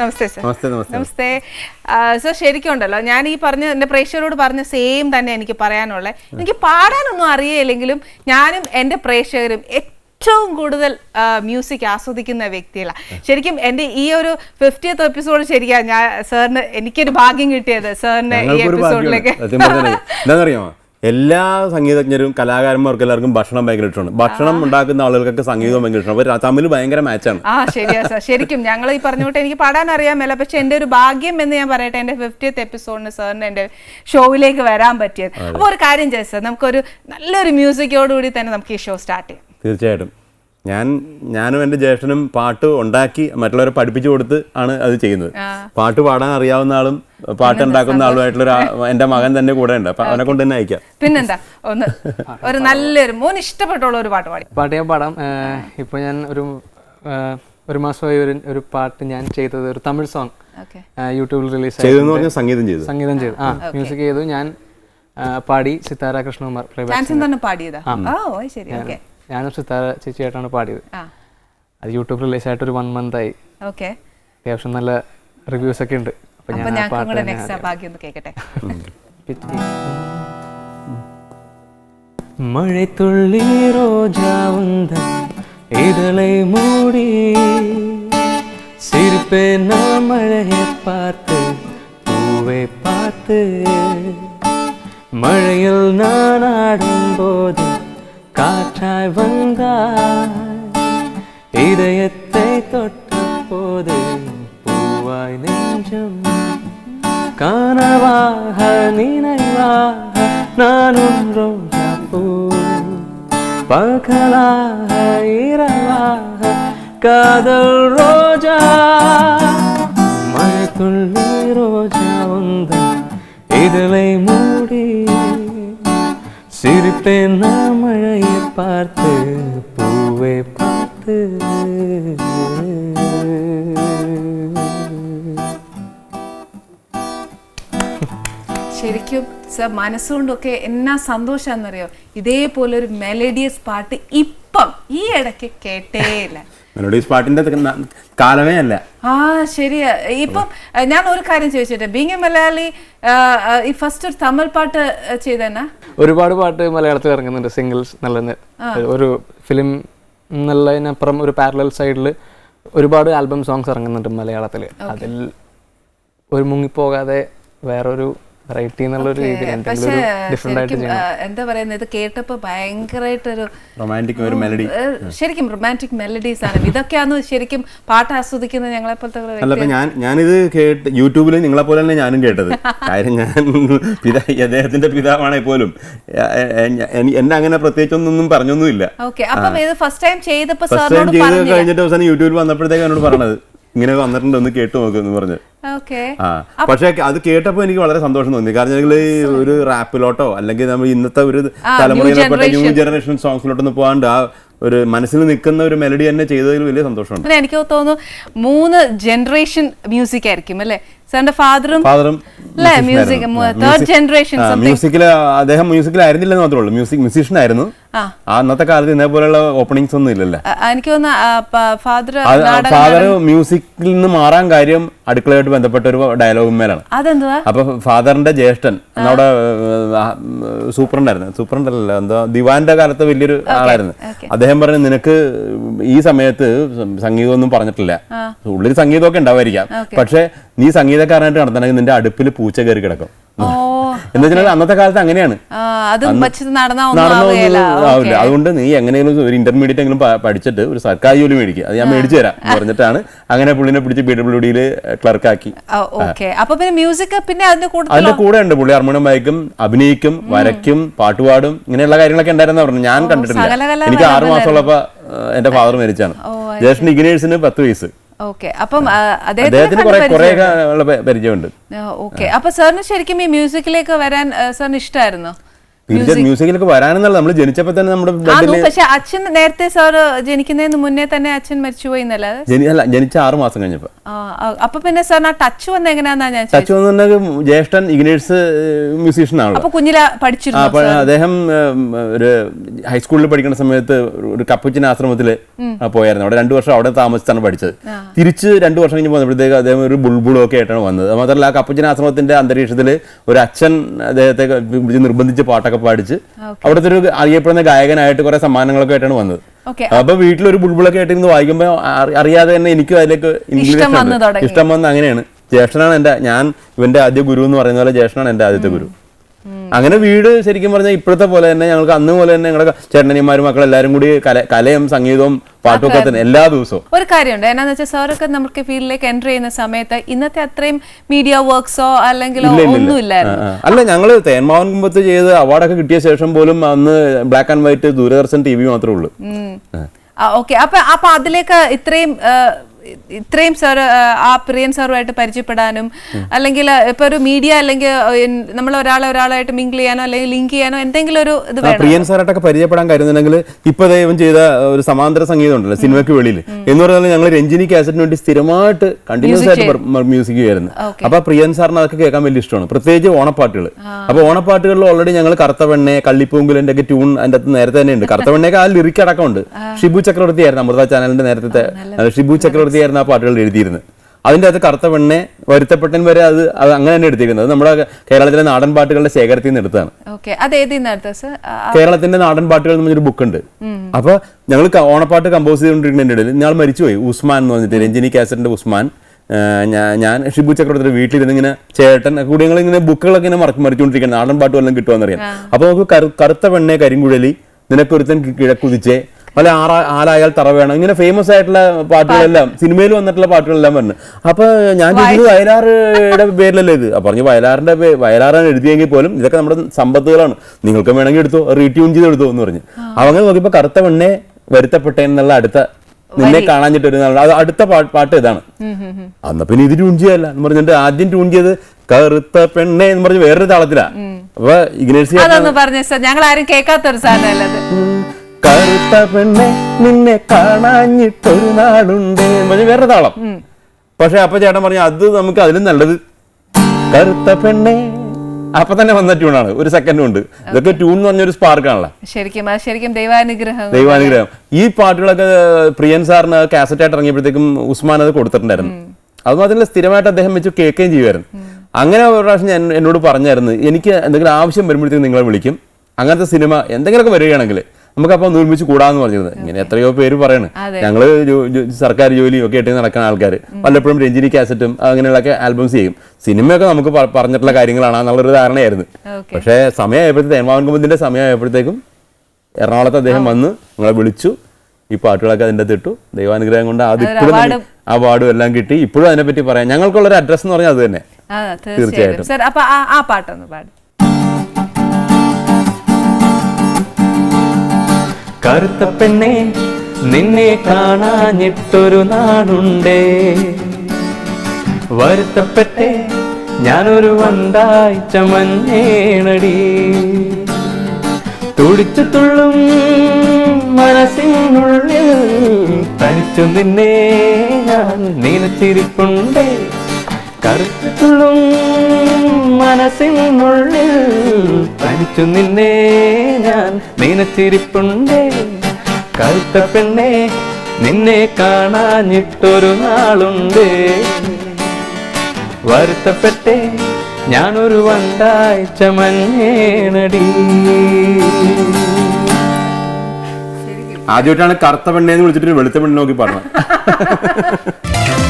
നമസ്തേ sir. നമസ്തേ sir ശരിക്കും ഉണ്ടല്ലോ. ഞാൻ ഈ പറഞ്ഞ എന്റെ പ്രേക്ഷകരോട് പറഞ്ഞ സെയിം തന്നെ എനിക്ക് പറയാനുള്ളത് എനിക്ക് പാടാനൊന്നും അറിയില്ലെങ്കിലും ഞാനും എന്റെ പ്രേക്ഷകരും ഏറ്റവും കൂടുതൽ മ്യൂസിക് ആസ്വദിക്കുന്ന വ്യക്തികളാണ് ശരിക്കും എന്റെ ഈ ഒരു ഫിഫ്റ്റിയത്ത് എപ്പിസോഡ് ശരിയാ ഞാൻ സാറിന് എനിക്കൊരു ഭാഗ്യം കിട്ടിയത് സാറിന് ഈ എപ്പിസോഡിലേക്ക് എന്താണെന്നറിയാമോ? എല്ലാ സംഗീതജ്ഞരും കലാകാരന്മാർക്കും എല്ലാവർക്കും ഭക്ഷണം ഭയങ്കര ഇഷ്ടമാണ്. ഭക്ഷണം ഉണ്ടാക്കുന്ന ആളുകൾക്കൊക്കെ സംഗീതം ഭയങ്കര ഇഷ്ടമാണ്. അവർ തമ്മിൽ ഭയങ്കര മാച്ചാണ് ആ ശരിയാ സാർ ശരിക്കും ഞങ്ങൾ ഈ പറഞ്ഞോട്ടെ എനിക്ക് പാടാൻ അറിയാമല്ല പക്ഷെ എന്റെ ഒരു ഭാഗ്യം എന്ന് ഞാൻ പറയട്ടെ എന്റെ ഫിഫ്റ്റിയത്ത് എപ്പിസോഡിന് സാറിന് എന്റെ ഷോയിലേക്ക് വരാൻ പറ്റിയത്. അപ്പോൾ ഒരു കാര്യം ചെയ്യാം സാർ നമുക്കൊരു നല്ലൊരു മ്യൂസിക്കോടുകൂടി തന്നെ നമുക്ക് ഈ ഷോ സ്റ്റാർട്ട് ചെയ്യാം. തീർച്ചയായിട്ടും. ഞാൻ ഞാനും എന്റെ ജ്യേഷ്ഠനും പാട്ട് ഉണ്ടാക്കി മറ്റുള്ളവരെ പഠിപ്പിച്ചു കൊടുത്ത് ആണ് അത് ചെയ്യുന്നത്. പാട്ട് പാടാൻ അറിയാവുന്ന ആളും പാട്ട് ഉണ്ടാക്കുന്ന ആളുമായിട്ടുള്ള എന്റെ എന്റെ മകൻ തന്നെ കൂടെ ഉണ്ട്. അപ്പൊ അവനെ കൊണ്ട് തന്നെ അയക്കാം. പിന്നെന്താ? ഒന്ന് ഒരു നല്ലൊരു മോൻ ഇഷ്ടപ്പെട്ടുള്ള ഒരു പാട്ട് പാടി. പാട്ട് ഞാൻ പാടാം. ഇപ്പൊ ഞാൻ ഒരു ഒരു മാസമായി ഒരു ഒരു പാട്ട് ഞാൻ ചെയ്തത് ഒരു തമിഴ് സോങ്. ഓക്കെ. യൂട്യൂബിൽ റിലീസ് പറഞ്ഞാൽ സംഗീതം ചെയ്തു സംഗീതം ചെയ്തു. ആ മ്യൂസിക് ചെയ്തു. ഞാൻ പാടി സിത്താര കൃഷ്ണകുമാർ പ്ലേബാക്ക് തന്നെ പാടിയതാ? ഓ ശരി. ഓക്കെ. ഞാനും സിത്താര ചേച്ചിയായിട്ടാണ് പാടിയത് ആ അത് യൂട്യൂബ് റിലീസ് ആയിട്ട് ഒരു വൺ മന്ത് ആയി ഓക്കെ അത്യാവശ്യം നല്ല റിവ്യൂസ് ഒക്കെ ഉണ്ട് അപ്പൊ അപ്പൊ ഞാൻ ആ ഞങ്ങൾക്കും പാട്ട് കൂടെ തന്നെ നെക്സ്റ്റ് ഭാഗ്യം ഒന്ന് കേൾക്കട്ടെ மழைத்துள்ளி ரோஜா உந்தன் இதழை மூடி சிரிப்பேன் நான் மழையை பார்த்து பூவை பார்த்து மழையில் நான் ஆடும்போது காற்றாய் வந்தாய். இதயத்தை தொட்ட போது பூவாய் நெஞ்சம். கனவாக நினைவாக நானும் ரோஜா பூ பகலாக இரவாக காதல் ரோஜா. மழைத்துள்ளி ரோஜா உந்தன். இதழை சிரிப்பேன் நான் மழையை பார்த்து பூவை பார்த்து ശരിക്കും സർ മനസ്സുകൊണ്ടൊക്കെ എന്നാ സന്തോഷാന്നറിയോ ഇതേപോലെ ഒരു മെലഡിയസ് പാട്ട് ഇപ്പം ഈ ഇടയ്ക്ക് കേട്ടേയില്ല മെലോഡീസ് പാട്ടിന്റെ കാലമേ അല്ല. ആ ശരിയാ ഇപ്പം ഞാൻ ഒരു കാര്യം ചോദിച്ചിട്ട്. ബീങ് എ മലയാളി ഈ ഫസ്റ്റ് ഒരു തമിഴ് പാട്ട് ചെയ്തേനാ? ഒരുപാട് പാട്ട് മലയാളത്തിൽ ഇറങ്ങുന്നുണ്ട്. സിംഗിൾസ് നല്ല ഒരു ഫിലിം എന്നുള്ളതിനപ്പുറം ഒരു പാരലൽ സൈഡിൽ ഒരുപാട് ആൽബം സോങ്സ് ഇറങ്ങുന്നുണ്ട് മലയാളത്തിൽ അതിൽ ഒരു മുങ്ങിപ്പോകാതെ വേറൊരു വെറൈറ്റി എന്നുള്ള ഒരു രീതിയിൽ എന്തെങ്കിലും ഡിഫറെന്റ് ആയിട്ട് ചെയ്യണം എന്താ പറയുന്നത് ഇത് കേട്ടപ്പോ ഭയങ്കരമായിട്ടൊരു റൊമാന്റിക് ഒരു മെലഡി ശരിക്കും റൊമാന്റിക് മെലഡീസ് ആണ്. ഇതൊക്കെയാണ് ശരിക്കും പാട്ട് ആസ്വദിക്കുന്ന ഞങ്ങളെ പോലത്തെ അല്ല അപ്പൊ ഞാൻ ഞാനിത് കേട്ട് യൂട്യൂബിൽ നിങ്ങളെ പോലെ തന്നെ ഞാനും കേട്ടത്. കാര്യം ഞാൻ പിതാ അദ്ദേഹത്തിന്റെ പിതാവാണെങ്കിൽ പോലും. എന്നെ അങ്ങനെ പ്രത്യേകിച്ചൊന്നും പറഞ്ഞൊന്നുമില്ല. ഓക്കെ അപ്പം ഇത് ഫസ്റ്റ് ടൈം ചെയ്തപ്പോൾ ഫസ്റ്റ് ടൈം ചെയ്ത് കഴിഞ്ഞിട്ട് അവസാനം യൂട്യൂബിൽ വന്നപ്പോഴത്തേക്ക് എന്നോട് പറഞ്ഞത് ഇങ്ങനെ വന്നിട്ടുണ്ട്? ഒന്ന് കേട്ടു നോക്കുമെന്ന് പറഞ്ഞു. പക്ഷേ അത് കേട്ടപ്പോൾ എനിക്ക് വളരെ സന്തോഷം തോന്നി. കാരണം ഞങ്ങൾ ഒരു റാപ്പിലോട്ടോ അല്ലെങ്കിൽ നമ്മൾ ഇന്നത്തെ ഒരു തലമുറയിൽപ്പെട്ട ന്യൂ ജനറേഷൻ സോങ്സിലോട്ടൊന്നും പോകാണ്ട് ആ ഒരു മനസ്സിൽ നിൽക്കുന്ന ഒരു മെലഡി തന്നെ ചെയ്തതിൽ വലിയ സന്തോഷമുണ്ട്. എനിക്ക് തോന്നുന്നു മൂന്ന് ജനറേഷൻ മ്യൂസിക് ആയിരിക്കും അല്ലേ? സാറിന്റെ ഫാദറും ഫാദറും അല്ലേ മ്യൂസിക് തേർഡ് ജനറേഷൻ മ്യൂസിക്കിൽ അദ്ദേഹം മ്യൂസിക്കിലായിരുന്നില്ലെന്ന് മാത്രമേ ഉള്ളൂ. മ്യൂസിക് മ്യൂസീഷ്യൻ ആയിരുന്നു. അന്നത്തെ കാലത്ത് ഇതേപോലെയുള്ള ഓപ്പണിങ്സ് ഒന്നും ഇല്ലല്ലോ. എനിക്ക് തോന്നുന്നു ഫാദർ ഫാദർ മ്യൂസിക്കിൽ നിന്ന് മാറാൻ കാര്യം അടുക്കളയായിട്ട് ബന്ധപ്പെട്ട ഒരു ഡയലോഗും മേലാണ്. അതെന്തുവാ? അപ്പൊ ഫാദറിന്റെ ജ്യേഷ്ഠൻ നമ്മുടെ സൂപ്രണ്ടായിരുന്നു. സൂപ്രണ്ടല്ലോ എന്താ ദിവാന്റെ കാലത്ത് വലിയൊരു ആളായിരുന്നു. അദ്ദേഹം പറഞ്ഞു നിനക്ക് ഈ സമയത്ത് സംഗീതമൊന്നും പറഞ്ഞിട്ടില്ല. ഉള്ളിൽ സംഗീതമൊക്കെ ഉണ്ടാവായിരിക്കാം. പക്ഷെ നീ സംഗീതക്കാരനായിട്ട് നടത്തണമെങ്കിൽ നിന്റെ അടുപ്പിൽ പൂച്ച കയറി കിടക്കും. എന്ന് വെച്ചാൽ അന്നത്തെ കാലത്ത് അങ്ങനെയാണ്. ആവില്ല അതുകൊണ്ട് നീ എങ്ങനെയെങ്കിലും ഒരു ഇന്റർമീഡിയറ്റ് എങ്കിലും പഠിച്ചിട്ട് ഒരു സർക്കാർ ജോലി മേടിക്കുക അത് ഞാൻ മേടിച്ചു തരാം പറഞ്ഞിട്ടാണ് അങ്ങനെ പുള്ളിനെ പിടിച്ച് പി ഡബ്ല്യു ഡിയിൽ ക്ലർക്കാക്കി അപ്പൊ പിന്നെ മ്യൂസിക് പിന്നെ അതിന്റെ കൂടെ ഉണ്ട് പുള്ളി. ഹാർമോണിയം വായിക്കും അഭിനയിക്കും വരയ്ക്കും പാട്ടുപാടും ഇങ്ങനെയുള്ള കാര്യങ്ങളൊക്കെ ഉണ്ടായിരുന്നു പറഞ്ഞു ഞാൻ കണ്ടിട്ടില്ല. എനിക്ക് ആറു മാസമുള്ളപ്പോ എന്റെ ഫാദർ മരിച്ചാണ്. ജേഷൻ ഇഗ്നേഴ്സിന് പത്ത് വയസ്സ്. ഓക്കെ അപ്പം അദ്ദേഹത്തിന് പരിചയമുണ്ട്. ഓക്കെ അപ്പൊ സാറിന് ശരിക്കും ഈ മ്യൂസിക്കിലേക്ക് വരാൻ സാറിന് ഇഷ്ടമായിരുന്നോ തീർച്ചയായും മ്യൂസിക്കിലൊക്കെ വരാനെന്നല്ല നമ്മൾ ജനിച്ചപ്പോ തന്നെ നമ്മുടെ പക്ഷെ അച്ഛൻ നേരത്തെ സാർ ജനിക്കുന്നതിന് മുന്നേ തന്നെ അച്ഛൻ മരിച്ചുപോയി അല്ല ജനിച്ച ആറ് മാസം കഴിഞ്ഞപ്പോ. അപ്പൊ പിന്നെ സാറിന് ആ ടച്ച് വന്ന എങ്ങനെയാന്നാ ഞാൻ ടച്ച് വന്നിട്ടുണ്ടെങ്കിൽ ജ്യേഷ്ഠൻ ഇഗ്നേഴ്സ് മ്യൂസീഷ്യൻ ആണ് അപ്പൊ കുഞ്ഞില പഠിച്ചിരുന്നു അദ്ദേഹം ഒരു ഹൈസ്കൂളിൽ പഠിക്കുന്ന സമയത്ത് ഒരു കപ്പച്ചിൻ ആശ്രമത്തിൽ പോയായിരുന്നു. അവിടെ രണ്ടു വർഷം അവിടെ താമസിച്ചാണ് പഠിച്ചത്. തിരിച്ച് രണ്ടു വർഷം കഴിഞ്ഞ് വന്നപ്പോഴത്തേക്ക് അദ്ദേഹം ഒരു ബുൾബുളും ഒക്കെ ആയിട്ടാണ് വന്നത്. മാത്രമല്ല ആ കപ്പച്ചിൻ ആശ്രമത്തിന്റെ അന്തരീക്ഷത്തിൽ ഒരു അച്ഛൻ അദ്ദേഹത്തെ നിർബന്ധിച്ച് പാട്ടൊക്കെ പാടിച്ച് അവിടുത്തെ ഒരു അറിയപ്പെടുന്ന ഗായകനായിട്ട് കുറെ സമ്മാനങ്ങളൊക്കെ ആയിട്ടാണ് വന്നത്. അപ്പൊ വീട്ടിലൊരു ബുൾബുളൊക്കെ ആയിട്ട് ഇരുന്ന് വായിക്കുമ്പോൾ അറിയാതെ തന്നെ എനിക്കും അതിലേക്ക് ഇംഗ്ലീഷ്. ഇഷ്ടം വന്ന് അങ്ങനെയാണ്. ജ്യേഷ്ഠനാണ് എന്റെ ഞാൻ ഇവന്റെ ആദ്യ ഗുരു എന്ന് പറയുന്ന പോലെ ജ്യേഷ്ഠനാണ് എന്റെ ആദ്യത്തെ ഗുരു. അങ്ങനെ വീട് ശരിക്കും പറഞ്ഞാൽ ഇപ്പോഴത്തെ പോലെ തന്നെ ഞങ്ങൾക്ക് അന്ന് പോലെ തന്നെ ഞങ്ങളുടെ ചേട്ടനിമാരും മക്കളും എല്ലാവരും കൂടി കലയും സംഗീതവും പാട്ടും ഒക്കെ തന്നെ എല്ലാ ദിവസവും. ഒരു കാര്യമുണ്ട്. എന്നാന്ന് വെച്ചാൽ സാറൊക്കെ നമുക്ക് ഫീൽഡിലേക്ക് എന്റർ ചെയ്യുന്ന സമയത്ത് ഇന്നത്തെ അത്രയും മീഡിയ വർക്ക്സോ അല്ലെങ്കിൽ. ഒന്നുമില്ലായിരുന്നു. അല്ല ഞങ്ങൾ തേന്മാവൻ കുമ്പത്ത് ചെയ്ത് അവാർഡൊക്കെ കിട്ടിയ ശേഷം പോലും അന്ന് black and white Doordarshan T V മാത്രമേ ഉള്ളൂ. ഓക്കെ അപ്പൊ അപ്പൊ അതിലേക്ക് ഇത്രയും ഇത്രയും സാർ ആ പ്രിയൻ സാറുമായിട്ട് പരിചയപ്പെടാനും അല്ലെങ്കിൽ ഇപ്പൊ ഒരു മീഡിയ അല്ലെങ്കിൽ നമ്മൾ ഒരാളെ ഒരാളായിട്ട് മിങ്കിൾ ചെയ്യാനോ അല്ലെങ്കിൽ ലിങ്ക് ചെയ്യാനോ എന്തെങ്കിലും ഒരു ഇത് പ്രിയൻ സാറായിട്ടൊക്കെ പരിചയപ്പെടാൻ കരുതുന്നുണ്ടെങ്കിൽ ഇപ്പൊ ദൈവം ചെയ്ത ഒരു സമാന്തര സംഗീതം ഉണ്ടല്ലോ സിനിമയ്ക്ക് വെളിയിൽ. എന്ന് പറഞ്ഞാൽ ഞങ്ങൾ രഞ്ജിനി കാസറ്റിന് വേണ്ടി സ്ഥിരമായിട്ട് കണ്ടിന്യൂസ് ആയിട്ട് മ്യൂസിക് വരുന്നു Okay. അപ്പൊ പ്രിയൻ സാറിന് അതൊക്കെ കേൾക്കാൻ വലിയ ഇഷ്ടമാണ്. പ്രത്യേകിച്ച് ഓണപ്പാട്ടുകൾ. അപ്പൊ ഓണപ്പാട്ടുകളിൽ ഓൾറെഡി ഞങ്ങൾ കറുത്തവെണ്ണെ കള്ളിപ്പൂങ്കുലിന്റെ ഒക്കെ ട്യൂൺ അതിന്റെ അകത്ത് നേരത്തെ തന്നെ ഉണ്ട്. കറുത്തവെണ്ണയൊക്കെ ആ ലിറിക് അടക്കമുണ്ട്. ഷിബു ചക്രവർത്തി ആയിരുന്നു അമൃത ചാനലിന്റെ നേരത്തെ ഷിബു ചക്രവർത്തി ആയിരുന്നു ആ പാട്ടുകൾ എഴുതിയിരുന്നത്. അതിന്റെ അകത്ത് കറുത്ത പെണ്ണെ വരുത്തപ്പെട്ടൻ വരെ അത് അത് അങ്ങനെ തന്നെ എടുത്തിരിക്കുന്നത്. നമ്മുടെ കേരളത്തിലെ നാടൻ പാട്ടുകളുടെ ശേഖരത്തിൽ നിന്ന് എടുത്താണ് കേരളത്തിന്റെ നാടൻ പാട്ടുകൾ എന്ന് പറഞ്ഞൊരു ബുക്ക് ഉണ്ട് അപ്പൊ ഞങ്ങൾ ഓണപ്പാട്ട് കമ്പോസ് ചെയ്തുകൊണ്ടിരിക്കുന്നതിന്റെ ഇടയിൽ ഞങ്ങൾ മരിച്ചുപോയി. ഉസ്മാൻ എന്ന് പറഞ്ഞിട്ട് രഞ്ജിനി കാസറ്റിന്റെ ഉസ്മാൻ. ഞാൻ ഷിബു ചക്രവർത്തിയുടെ വീട്ടിലിരുന്ന് ഇങ്ങനെ ചേട്ടൻ കൂടി ഞങ്ങൾ ഇങ്ങനെ ബുക്കുകളൊക്കെ ഇങ്ങനെ മറച്ചു മറിച്ചുകൊണ്ടിരിക്കുന്നത് നാടൻ പാട്ട് വല്ലതും കിട്ടുമെന്നറിയാം അപ്പൊ നമുക്ക് കറുത്ത പെണ്ണെ കരിങ്കുഴലി നിനക്കൊരുത്തൻ കിഴക്കുതിച്ചേ പല ആറ ആലായാൽ തറ വേണം. ഇങ്ങനെ ഫേമസ് ആയിട്ടുള്ള പാട്ടുകളെല്ലാം സിനിമയിൽ വന്നിട്ടുള്ള പാട്ടുകളെല്ലാം പറഞ്ഞു അപ്പൊ ഞാൻ ചോദിച്ചത് വയലാറുടെ പേരിലല്ലേ ഇത്? അപ്പൊ പറഞ്ഞു വയലാറിന്റെ വയലാറാണ് എഴുതിയെങ്കിൽ പോലും ഇതൊക്കെ നമ്മുടെ സമ്പത്തുകളാണ്. നിങ്ങൾക്ക് വേണമെങ്കിൽ എടുത്തോ റീട്യൂൺ ചെയ്ത് എടുത്തോ എന്ന് പറഞ്ഞു. അങ്ങനെ നോക്കിയപ്പോ കറുത്ത പെണ്ണെ വരുത്തപ്പെട്ടെ എന്നുള്ള അടുത്ത നിന്നെ കാണാഞ്ഞിട്ട് ഒരു അടുത്ത പാട്ട് ഇതാണ്. അന്ന പിന്നെ ഇത് ട്യൂൺ ചെയ്യല്ല എന്ന് പറഞ്ഞിട്ട് ആദ്യം ട്യൂൺ ചെയ്ത് കറുത്ത പെണ്ണെ എന്ന് പറഞ്ഞ് വേറൊരു താളത്തിലാ. അപ്പൊ ഇഗ്നേഴ്സി അതൊന്ന് പറഞ്ഞ സാർ ഞങ്ങൾ ആരും കേൾക്കാത്തൊരു സാധനമല്ല അത്? കറുത്ത പെണ്ണെ നിന്നെ കാണാഞ്ഞിട്ടൊരു നാടുണ്ട് വേറെ താളം. പക്ഷെ അപ്പൊ ചേട്ടൻ പറഞ്ഞു അത് നമുക്ക് അതിലും നല്ലത്. കറുത്ത പെണ്ണെ. അപ്പൊ തന്നെ വന്ന ട്യൂണാണ് ഒരു സെക്കൻഡും ഉണ്ട്. ഇതൊക്കെ ട്യൂൺ എന്ന് പറഞ്ഞൊരു സ്പാർക്കാണല്ലോ ശരിക്കും ശരിക്കും ദൈവാനുഗ്രഹം. ദൈവാനുഗ്രഹം. ഈ പാട്ടുകളൊക്കെ പ്രിയൻ സാറിന് കാസറ്റ് ആയിട്ട് ഇറങ്ങിയപ്പോഴത്തേക്കും ഉസ്മാൻ അത് കൊടുത്തിട്ടുണ്ടായിരുന്നു. അതും മാത്രമല്ല സ്ഥിരമായിട്ട് അദ്ദേഹം വെച്ച് കേൾക്കുകയും ചെയ്യുമായിരുന്നു. അങ്ങനെ ഒരു പ്രാവശ്യം ഞാൻ എന്നോട് പറഞ്ഞായിരുന്നു എനിക്ക് എന്തെങ്കിലും ആവശ്യം വരുമ്പോഴത്തേക്കും നിങ്ങളെ വിളിക്കും. അങ്ങനത്തെ സിനിമ എന്തെങ്കിലുമൊക്കെ വരികയാണെങ്കിൽ നമുക്കപ്പോൾ നിർമ്മിച്ച് കൂടാന്ന് പറഞ്ഞിരുന്നത് ഇങ്ങനെ എത്രയോ പേര് പറയണ്. ഞങ്ങൾ സർക്കാർ ജോലിയും ഒക്കെ ആയിട്ട് നടക്കുന്ന ആൾക്കാർ പലപ്പോഴും രഞ്ജിനി കാസറ്റും അങ്ങനെയുള്ളൊക്കെ ആൽബംസ് ചെയ്യും. സിനിമയൊക്കെ നമുക്ക് പറഞ്ഞിട്ടുള്ള കാര്യങ്ങളാണ് എന്നുള്ളൊരു ധാരണയായിരുന്നു. പക്ഷെ സമയമായപ്പോഴത്തേക്കും തേന്മാവൻ കുമ്പത്തിന്റെ സമയമായപ്പോഴത്തേക്കും എറണാകുളത്ത് അദ്ദേഹം വന്ന് ഞങ്ങളെ വിളിച്ചു. ഈ പാട്ടുകളൊക്കെ അതിന്റെ തിട്ടു ദൈവാനുഗ്രഹം കൊണ്ട് അത് ഇപ്പോഴും അവാർഡും. എല്ലാം കിട്ടി. ഇപ്പോഴും അതിനെപ്പറ്റി പറയാം. ഞങ്ങൾക്കുള്ള ഒരു അഡ്രസ്സ് എന്ന് പറഞ്ഞാൽ അത് തന്നെ. തീർച്ചയായിട്ടും. കറുത്ത പെണ്ണെ നിന്നെ കാണാഞ്ഞിട്ടൊരു നാടുണ്ടേ. വരുത്തപ്പെട്ടേ ഞാനൊരു വണ്ടായി മഞ്ഞേണടി തുടിച്ചു തുള്ളും മനസ്സിനുള്ളിൽ തനിച്ചു നിന്നെ ഞാൻ നീനച്ചിരിപ്പുണ്ടേ. കറുത്തു തുള്ളും മനസ്സിനുള്ളിൽ തനിച്ചു നിന്നെ ഞാൻ നീനച്ചിരിപ്പുണ്ടേ കറുത്ത പെണ്ണെ നിന്നെ കാണാഞ്ഞിട്ടൊരു നാളുണ്ട്. വരുത്തപ്പെട്ടെ ഞാനൊരു വണ്ടാഴ്ച മഞ്ഞേണടി ആദ്യമായിട്ടാണ് കറുത്ത പെണ്ണേന്ന് വിളിച്ചിട്ട് വെളുത്ത പെണ്ണ് നോക്കി പറഞ്ഞത്.